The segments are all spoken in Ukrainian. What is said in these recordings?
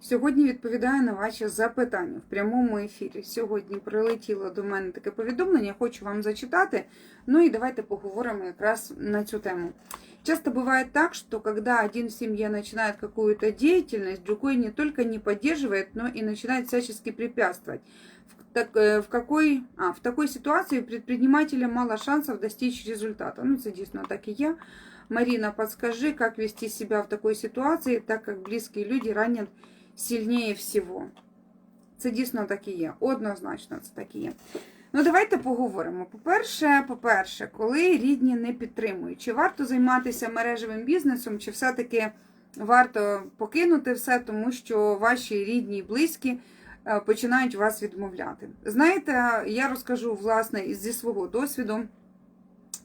Сьогодні відповідаю на ваші запитання в прямому ефірі. Сьогодні прилетіло до мене таке повідомлення, хочу вам зачитати. Ну и давайте поговорим якраз на цю тему. Часто бывает так, что когда один в семье начинает какую-то деятельность, другой не только не поддерживает, но и начинает всячески препятствовать. В, так, э, в, какой, а, в такой ситуации у предпринимателя мало шансов достичь результата. Ну, це дійсно так и я. Марина, подскажи, как вести себя в такой ситуации, так как близкие люди ранят сильніше всього. Це дійсно так і є. Однозначно, це так і є. Ну, давайте поговоримо. По-перше, по-перше, коли рідні не підтримують, чи варто займатися мережевим бізнесом, чи все-таки варто покинути все, тому що ваші рідні і близькі е, починають вас відмовляти. Знаєте, я розкажу власне зі свого досвіду.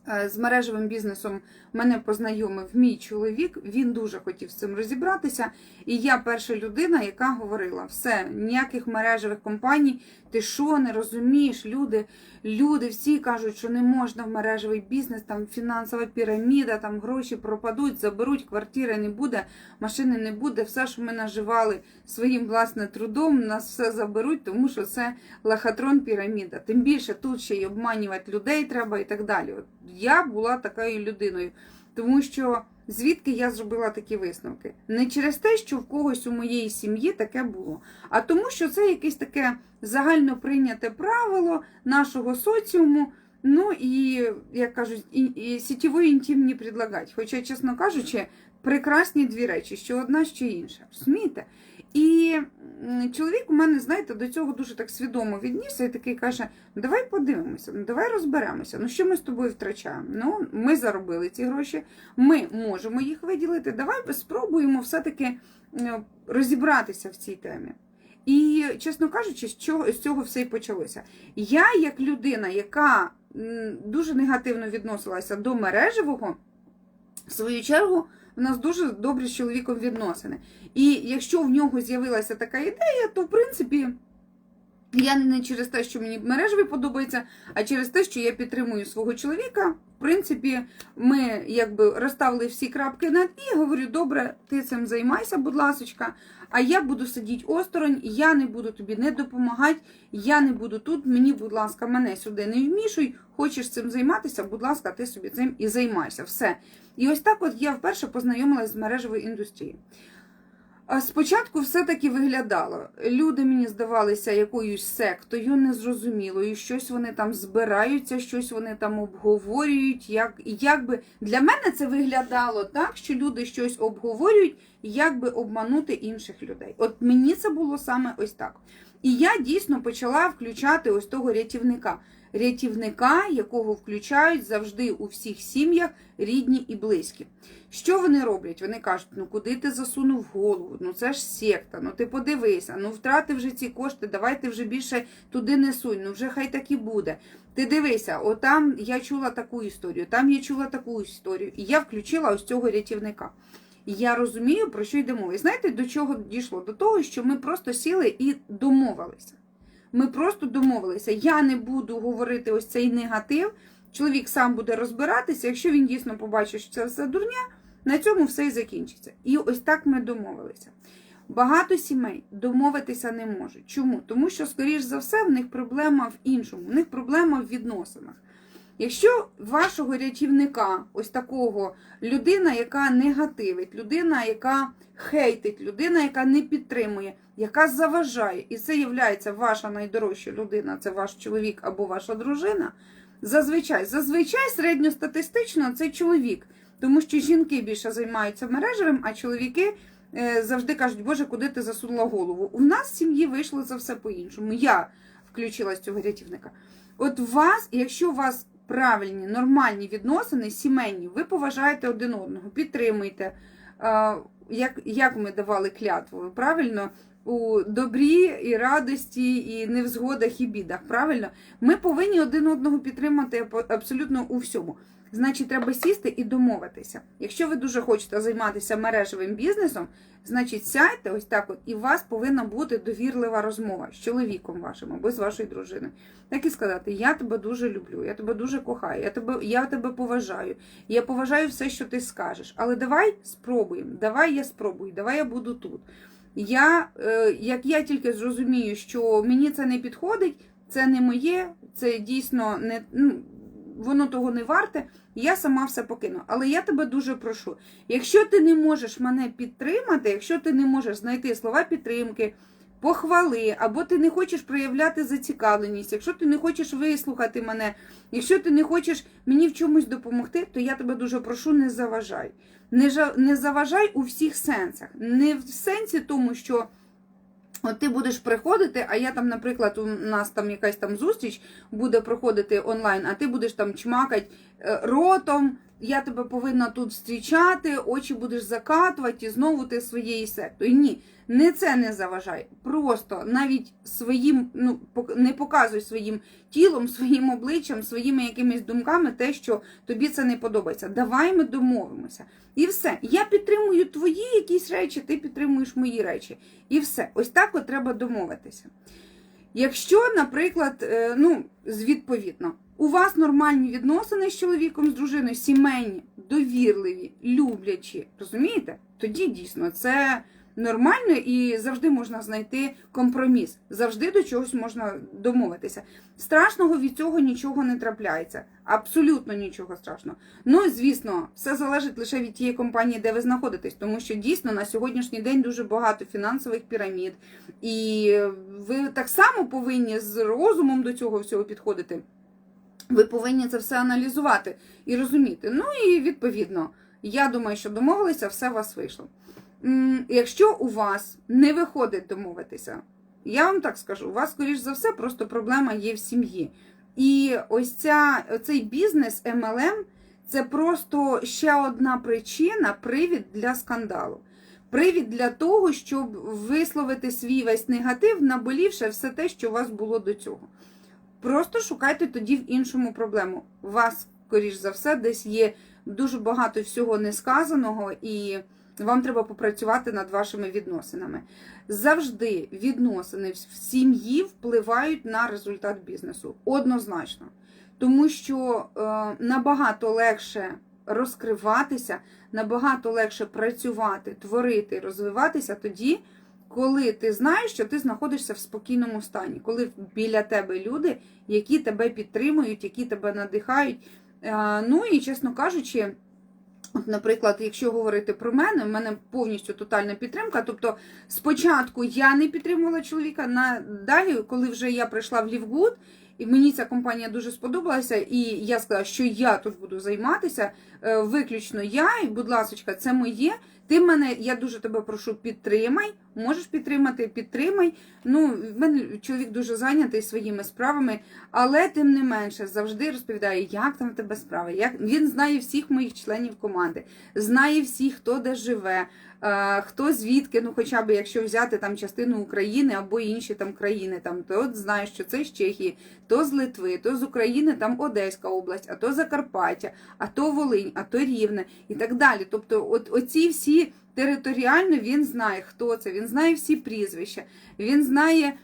Е, З мережевим бізнесом мене познайомив мій чоловік. Він дуже хотів з цим розібратися. І я перша людина, яка говорила: все, ніяких мережевих компаній, ти що не розумієш? Люди, люди всі кажуть, що не можна в мережевий бізнес, там фінансова піраміда, там гроші пропадуть, заберуть, квартири не буде, машини не буде. Все, що ми наживали своїм власне трудом, нас все заберуть, тому що це лохотрон піраміда. Тим більше тут ще й обманювати людей треба і так далі. От я була такою людиною, тому що. Звідки я зробила такі висновки? Не через те, що в когось у моєї сім'ї таке було, а тому, що це якесь таке загально прийняте правило нашого соціуму. Ну і, як кажуть, і, і сітєвої інтим не предлагати. Хоча, чесно кажучи, прекрасні дві речі, що одна, що інша. Розумієте? І чоловік у мене, знаєте, до цього дуже так свідомо віднісся і такий каже: «Ну, давай подивимося, ну давай розберемося. Ну що ми з тобою втрачаємо? Ну, ми заробили ці гроші, ми можемо їх виділити. Давай спробуємо все-таки розібратися в цій темі. І, чесно кажучи, з чого з цього все і почалося. Я, як людина, яка дуже негативно відносилася до мережевого, в свою чергу, в нас дуже добрі з чоловіком відносини. І якщо в нього з'явилася така ідея, то в принципі. Я не через те, що мені мережеві подобається, а через те, що я підтримую свого чоловіка. Принципі, ми якби розставили всі крапки над і говорю: добре, ти цим займайся, будь ласочка, а я буду сидіти осторонь, я не буду тобі не допомагати, я не буду тут. Мені, будь ласка, мене сюди не вмішуй. Хочеш цим займатися, будь ласка, ти собі цим і займайся. Все. І ось так от я вперше познайомилася з мережевою індустрією. Спочатку все-таки виглядало. Люди мені здавалися якоюсь сектою незрозумілою, щось вони там збираються, щось вони там обговорюють. Як, як би Для мене це виглядало так, що люди щось обговорюють, як би обманути інших людей. От мені це було саме ось так. І я дійсно почала включати ось того рятівника. Рятівника, якого включають завжди у всіх сім'ях рідні і близькі. Що вони роблять? Вони кажуть, ну куди ти засунув голову? Ну це ж секта, ну ти подивися, ну втрати вже ці кошти, давай ти вже більше туди не сунь, ну вже хай так і буде. Ти дивися, отам я чула таку історію, там я чула таку історію. І я включила ось цього рятівника. Я розумію, про що йде мова. І знаєте, до чого дійшло? До того, що ми просто сіли і домовилися. Ми просто домовилися. Я не буду говорити ось цей негатив. Чоловік сам буде розбиратися. Якщо він дійсно побачить, що це все дурня, на цьому все і закінчиться. І ось так ми домовилися. Багато сімей домовитися не можуть. Чому? Тому що, скоріш за все, в них проблема в іншому, в них проблема в відносинах. Якщо вашого рятівника, ось такого людина, яка негативить, людина, яка хейтить, людина, яка не підтримує, яка заважає, і це є ваша найдорожча людина, це ваш чоловік або ваша дружина. Зазвичай, зазвичай середньостатистично це чоловік, тому що жінки більше займаються мережевим, а чоловіки е, завжди кажуть, Боже, куди ти засунула голову? У нас в сім'ї вийшло за все по-іншому. Я включила з цього рятівника. От вас, якщо вас правильні, нормальні відносини, сімейні, ви поважаєте один одного, підтримуєте. Е, Як, як ми давали клятву, правильно? У добрі і радості, і невзгодах, і бідах. Правильно? Ми повинні один одного підтримати абсолютно у всьому. Значить, треба сісти і домовитися. Якщо ви дуже хочете займатися мережевим бізнесом, значить сядьте ось так от, і у вас повинна бути довірлива розмова з чоловіком вашим або з вашою дружиною. Так і сказати: Я тебе дуже люблю, я тебе дуже кохаю, я тебе, я тебе поважаю, я поважаю все, що ти скажеш. Але давай спробуємо, давай я спробую, давай я буду тут. Я, е, як я тільки зрозумію, що мені це не підходить, це не моє, це дійсно не ну, воно того не варте, я сама все покину. Але я тебе дуже прошу, якщо ти не можеш мене підтримати, якщо ти не можеш знайти слова підтримки, похвали, або ти не хочеш проявляти зацікавленість, якщо ти не хочеш вислухати мене, якщо ти не хочеш мені в чомусь допомогти, то я тебе дуже прошу, не заважай. Не, жа- не заважай у всіх сенсах. Не в сенсі тому, що. От ти будеш приходити, а я там, наприклад, у нас там якась там зустріч буде проходити онлайн, а ти будеш там чмакати е, ротом, я тебе повинна тут зустрічати, очі будеш закатувати, і знову ти своєю сектою. Ні, не це не заважай. Просто навіть своїм, ну не показуй своїм тілом, своїм обличчям, своїми якимись думками те, що тобі це не подобається. Давай ми домовимося. І все. Я підтримую твої якісь речі, ти підтримуєш мої речі. І все. Ось так от треба домовитися. Якщо, наприклад, е, ну, відповідно, у вас нормальні відносини з чоловіком, з дружиною, сімейні, довірливі, люблячі, розумієте? Тоді дійсно це нормально і завжди можна знайти компроміс, завжди до чогось можна домовитися. Страшного від цього нічого не трапляється. Абсолютно нічого страшного. Ну, звісно, все залежить лише від тієї компанії, де ви знаходитесь, тому що дійсно на сьогоднішній день дуже багато фінансових пірамід, і ви так само повинні з розумом до цього всього підходити. Ви повинні це все аналізувати і розуміти. Ну і відповідно, я думаю, що домовилися, все у вас вийшло. Якщо у вас не виходить домовитися, я вам так скажу, у вас, скоріш за все, просто проблема є в сім'ї. І ось ця, цей бізнес MLM це просто ще одна причина, привід для скандалу. Привід для того, щоб висловити свій весь негатив, наболівши все те, що у вас було до цього. Просто шукайте тоді в іншому проблему. У вас, скоріш за все, десь є дуже багато всього несказаного, і вам треба попрацювати над вашими відносинами. Завжди відносини в сім'ї впливають на результат бізнесу. Однозначно. Тому що е, набагато легше розкриватися, набагато легше працювати, творити, розвиватися тоді, коли ти знаєш, що ти знаходишся в спокійному стані, коли біля тебе люди, які тебе підтримують, які тебе надихають. Е, Ну і чесно кажучи, От, наприклад, якщо говорити про мене, в мене повністю тотальна підтримка. Тобто, спочатку я не підтримувала чоловіка. На далі, коли вже я прийшла в Лівгуд, і мені ця компанія дуже сподобалася, і я сказала, що я тут буду займатися. е, Виключно я, і, будь ласка, це моє. Ти мене, я дуже тебе прошу, підтримай. Можеш підтримати, підтримай. Ну, в мене чоловік дуже зайнятий своїми справами, але тим не менше завжди розповідає, як там в тебе справи. Як він знає всіх моїх членів команди, знає всіх, хто де живе, е, хто звідки, ну хоча б якщо взяти там частину України або інші там країни, там то от знає, що це з Чехії, то з Литви, то з України, там Одеська область, а то Закарпаття, а то Волинь, а то Рівне і так далі. Тобто, от оці всі територіально він знає, хто це, він знає всі прізвища, він знає.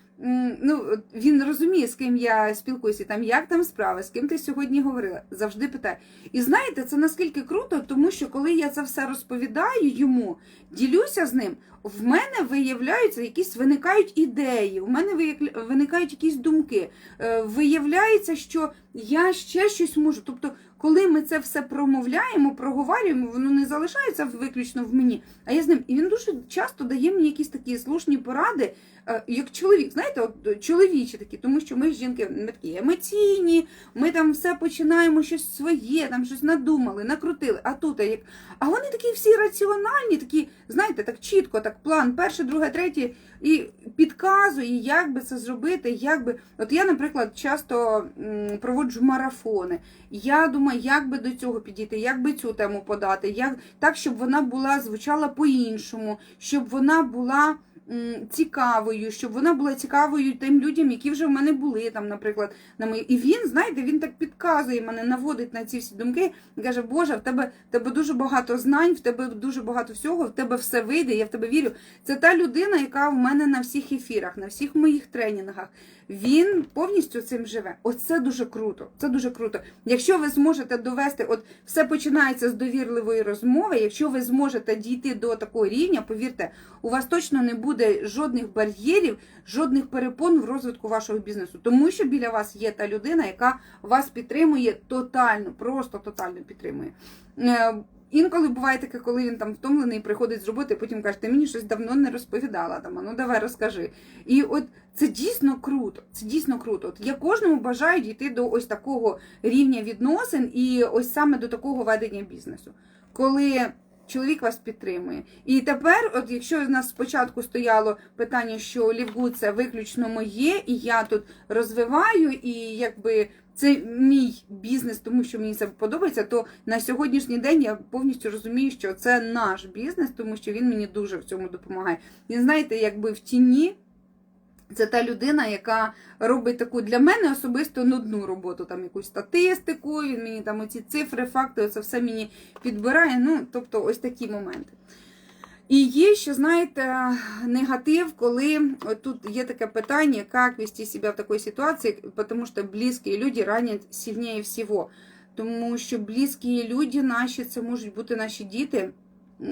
Ну, він розуміє, з ким я спілкуюся, там як там справи, з ким ти сьогодні говорила. Завжди питає. І знаєте, це наскільки круто, тому що коли я це все розповідаю йому, ділюся з ним, в мене виявляються якісь виникають ідеї, у мене виникають якісь думки. Е, Виявляється, що я ще щось можу. Тобто, коли ми це все промовляємо, проговорюємо, воно не залишається виключно в мені, а я з ним. І він дуже часто дає мені якісь такі слушні поради, як чоловік, знаєте, от е, чоловічі такі, тому що ми жінки ми такі емоційні, ми там все починаємо щось своє, там щось надумали, накрутили. А тут як. А вони такі всі раціональні, такі, знаєте, так чітко, так план, перше, друге, третє, і підказує, як би це зробити, як би. От я, наприклад, часто проводжу марафони. Я думаю, як би до цього підійти, як би цю тему подати, як так, щоб вона була звучала по-іншому, щоб вона була цікавою, щоб вона була цікавою тим людям, які вже в мене були там, наприклад, на мої. І він, знаєте, він так підказує мене, наводить на ці всі думки. і Каже, Боже, в тебе, в тебе дуже багато знань, в тебе дуже багато всього, в тебе все вийде, я в тебе вірю. Це та людина, яка в мене на всіх ефірах, на всіх моїх тренінгах. Він повністю цим живе. Оце дуже круто. Це дуже круто. Якщо ви зможете. довести, от все починається з довірливої розмови. Якщо ви зможете дійти до такого рівня, повірте, у вас точно не буде жодних бар'єрів, жодних перепон в розвитку вашого бізнесу, тому що біля вас є та людина, яка вас підтримує тотально, просто тотально підтримує. Інколи буває таке, коли він там втомлений, приходить з роботи, потім каже, ти мені щось давно не розповідала. Там, ну давай розкажи. І от це дійсно круто. Це дійсно круто. От я кожному бажаю дійти до ось такого рівня відносин і ось саме до такого ведення бізнесу, коли чоловік вас підтримує. І тепер, от якщо в нас спочатку стояло питання, що Лівгуд це виключно моє, і я тут розвиваю, і якби це мій бізнес, тому що мені це подобається, то на сьогоднішній день я повністю розумію, що це наш бізнес, тому що він мені дуже в цьому допомагає. Він знаєте, якби в тіні. Це та людина, яка робить таку для мене особисто нудну роботу, там якусь статистику, він мені там оці цифри, факти, це все мені підбирає. Ну, тобто, ось такі моменти. І є ще, знаєте, негатив, коли от тут є таке питання, як вести себе в такій ситуації, тому що близькі люди ранять сильніше всього. Тому що близькі люди наші, це можуть бути наші діти.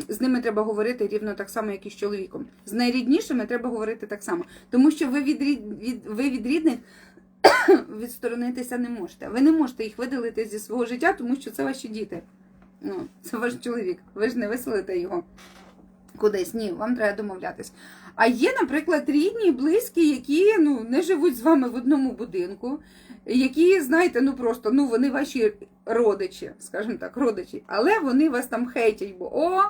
З ними треба говорити рівно так само, як і з чоловіком. З найріднішими треба говорити так само. Тому що ви від, від, ви від рідних відсторонитися не можете. Ви не можете їх видалити зі свого життя, тому що це ваші діти. Ну, це ваш чоловік. Ви ж не виселите його кудись. Ні, вам треба домовлятись. А є, наприклад, рідні, і близькі, які ну, не живуть з вами в одному будинку, які, знаєте, ну просто ну, вони ваші родичі, скажімо так, родичі, але вони вас там хейтять, бо о,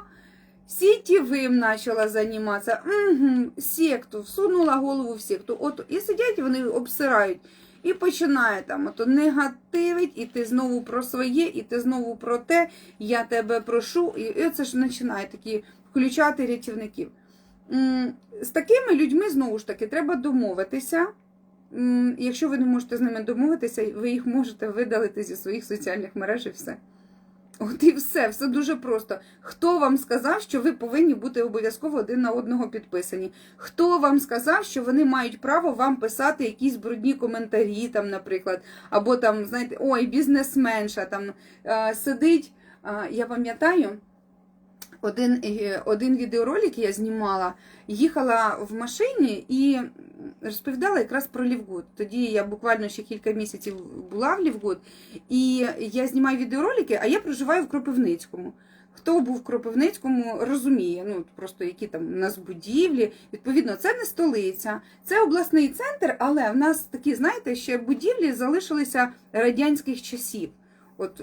сітєвим почала займатися, угу, секту, всунула голову в секту. От, і сидять, вони обсирають. І починає там ото негативить, і ти знову про своє, і ти знову про те, я тебе прошу. І, і це ж починає такі включати рятівників. З такими людьми знову ж таки треба домовитися. Якщо ви не можете з ними домовитися, ви їх можете видалити зі своїх соціальних мереж і все. От і все, все дуже просто. Хто вам сказав, що ви повинні бути обов'язково один на одного підписані? Хто вам сказав, що вони мають право вам писати якісь брудні коментарі, там, наприклад, або там, знаєте, ой, бізнесменша там сидить. Я пам'ятаю, один, е, один відеоролик я знімала, їхала в машині і розповідала якраз про Лівгуд. Тоді я буквально ще кілька місяців була в Лівгуд, і я знімаю відеоролики, а я проживаю в Кропивницькому. Хто був в Кропивницькому, розуміє, ну просто які там у нас будівлі. Відповідно, це не столиця, це обласний центр, але в нас такі, знаєте, ще будівлі залишилися радянських часів. От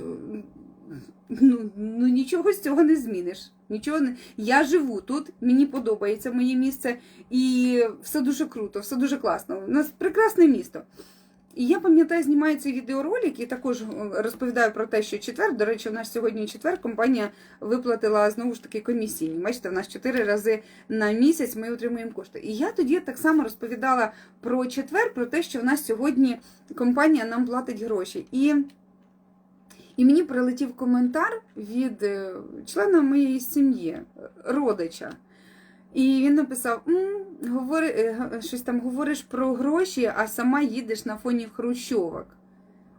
ну, ну нічого з цього не зміниш. Нічого не я живу тут, мені подобається моє місце, і все дуже круто, все дуже класно. У нас прекрасне місто. І я пам'ятаю, знімаю цей відеоролик і також е, розповідаю про те, що четвер, до речі, у нас сьогодні четвер, компанія виплатила знову ж таки комісійні. Бачите, в нас чотири рази на місяць ми отримуємо кошти. І я тоді так само розповідала про четвер, про те, що в нас сьогодні компанія нам платить гроші. І і мені прилетів коментар від е, члена моєї сім'ї, родича. І він написав: говори, е, щось там говориш про гроші, а сама їдеш на фоні хрущовок.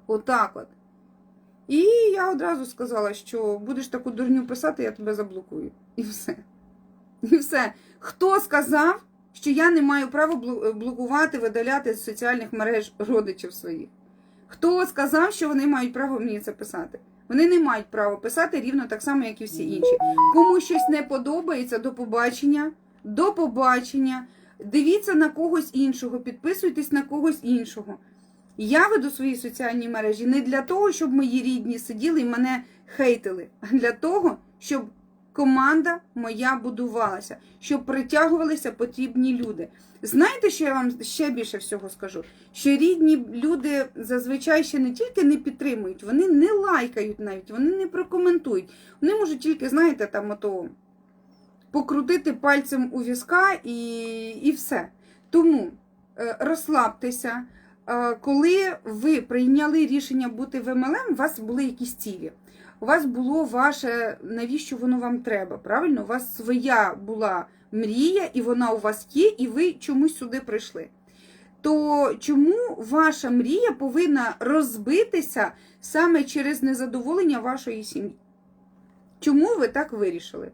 Отак от. І я одразу сказала, що будеш таку дурню писати, я тебе заблокую. І все. І все. Хто сказав, що я не маю права блокувати, видаляти з соціальних мереж родичів своїх? Хто сказав, що вони мають право мені це писати? Вони не мають права писати рівно так само, як і всі інші. Кому щось не подобається, до побачення, до побачення. Дивіться на когось іншого, підписуйтесь на когось іншого. Я веду свої соціальні мережі не для того, щоб мої рідні сиділи і мене хейтили, а для того, щоб команда моя будувалася, щоб притягувалися потрібні люди. Знаєте, що я вам ще більше всього скажу? Що рідні люди зазвичай ще не тільки не підтримують, вони не лайкають навіть, вони не прокоментують. Вони можуть тільки, знаєте, там ото покрутити пальцем у візка і, і все. Тому е, розслабтеся. Е, Коли ви прийняли рішення бути в МЛМ, у вас були якісь цілі. У вас було ваше, навіщо воно вам треба? Правильно? У вас своя була мрія, і вона у вас є, і ви чомусь сюди прийшли. то чому ваша мрія повинна розбитися саме через незадоволення вашої сім'ї? Чому ви так вирішили?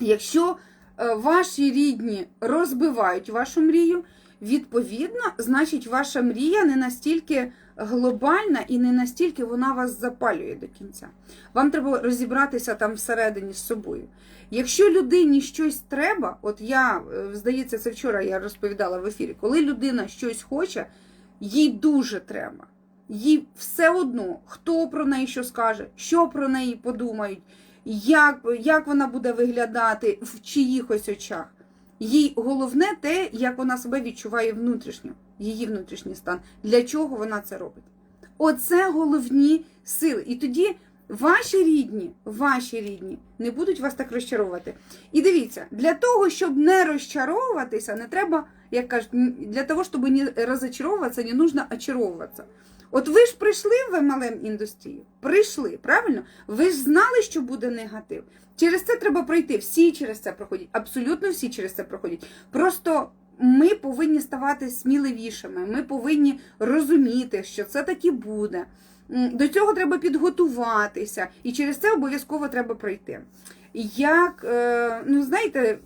Якщо е, ваші рідні розбивають вашу мрію, відповідно, значить, ваша мрія не настільки глобальна і не настільки вона вас запалює до кінця. Вам треба розібратися там всередині з собою. Якщо людині щось треба, от я, е, здається, це вчора я розповідала в ефірі, коли людина щось хоче, їй дуже треба. Їй все одно, хто про неї що скаже, що про неї подумають, як, як вона буде виглядати в чиїхось очах. Їй головне те, як вона себе відчуває внутрішньо, її внутрішній стан, для чого вона це робить. Оце головні сили. І тоді ваші рідні, ваші рідні не будуть вас так розчаровувати. І дивіться, для того, щоб не розчаровуватися, не треба, як кажуть, для того, щоб не розочаровуватися, не нужно очаровуватися. От ви ж прийшли в MLM індустрію, прийшли, правильно? Ви ж знали, що буде негатив. Через це треба пройти. Всі через це проходять, абсолютно всі через це проходять. Просто ми повинні ставати сміливішими, ми повинні розуміти, що це таки буде. До цього треба підготуватися, і через це обов'язково треба пройти. Як, е, ну знаєте,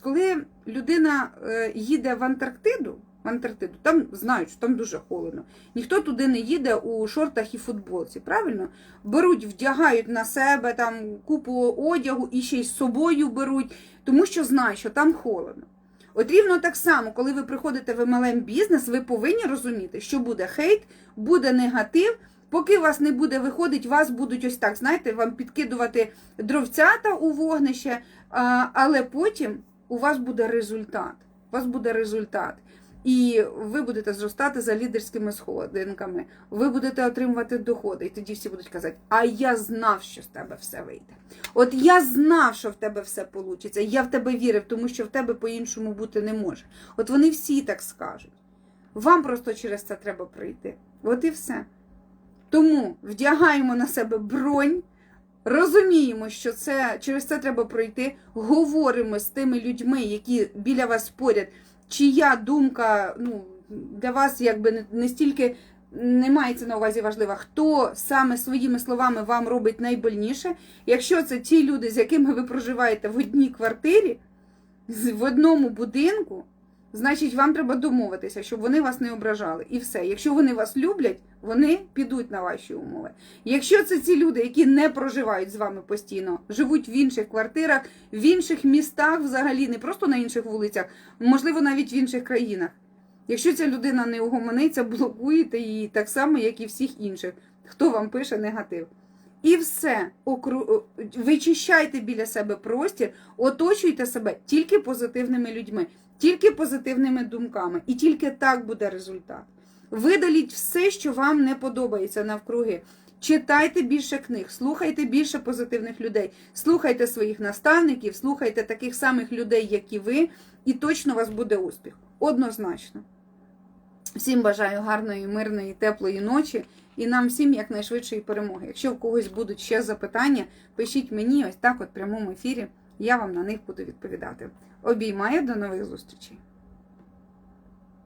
коли людина е, їде в Антарктиду, в Антарктиду, там знають, що там дуже холодно. Ніхто туди не їде у шортах і футболці, правильно? Беруть, вдягають на себе там купу одягу і ще й з собою беруть, тому що знають, що там холодно. От рівно так само, коли ви приходите в MLM бізнес, ви повинні розуміти, що буде хейт, буде негатив. Поки вас не буде виходить, вас будуть ось так, знаєте, вам підкидувати дровцята у вогнище, але потім у вас буде результат. У вас буде результат. І ви будете зростати за лідерськими сходинками, ви будете отримувати доходи. І тоді всі будуть казати: А я знав, що з тебе все вийде. От я знав, що в тебе все вийде. Я в тебе вірив, тому що в тебе по-іншому бути не може. От вони всі так скажуть. Вам просто через це треба пройти. От і все. Тому вдягаємо на себе бронь, розуміємо, що це через це треба пройти. Говоримо з тими людьми, які біля вас поряд, чия думка ну, для вас якби не, не стільки не мається на увазі важлива, хто саме своїми словами вам робить найбольніше. Якщо це ті люди, з якими ви проживаєте в одній квартирі, в одному будинку, значить вам треба домовитися, щоб вони вас не ображали. І все. Якщо вони вас люблять, вони підуть на ваші умови. Якщо це ці люди, які не проживають з вами постійно, живуть в інших квартирах, в інших містах, взагалі не просто на інших вулицях, можливо, навіть в інших країнах. Якщо ця людина не угомониться, блокуєте її так само, як і всіх інших, хто вам пише негатив. І все, вичищайте біля себе простір, оточуйте себе тільки позитивними людьми, тільки позитивними думками, і тільки так буде результат. Видаліть все, що вам не подобається навкруги. Читайте більше книг, слухайте більше позитивних людей, слухайте своїх наставників, слухайте таких самих людей, як і ви, і точно у вас буде успіх. Однозначно. Всім бажаю гарної, мирної, теплої ночі і нам всім якнайшвидшої перемоги. Якщо в когось будуть ще запитання, пишіть мені ось так, от в прямому ефірі. Я вам на них буду відповідати. Обіймаю, до нових зустрічей!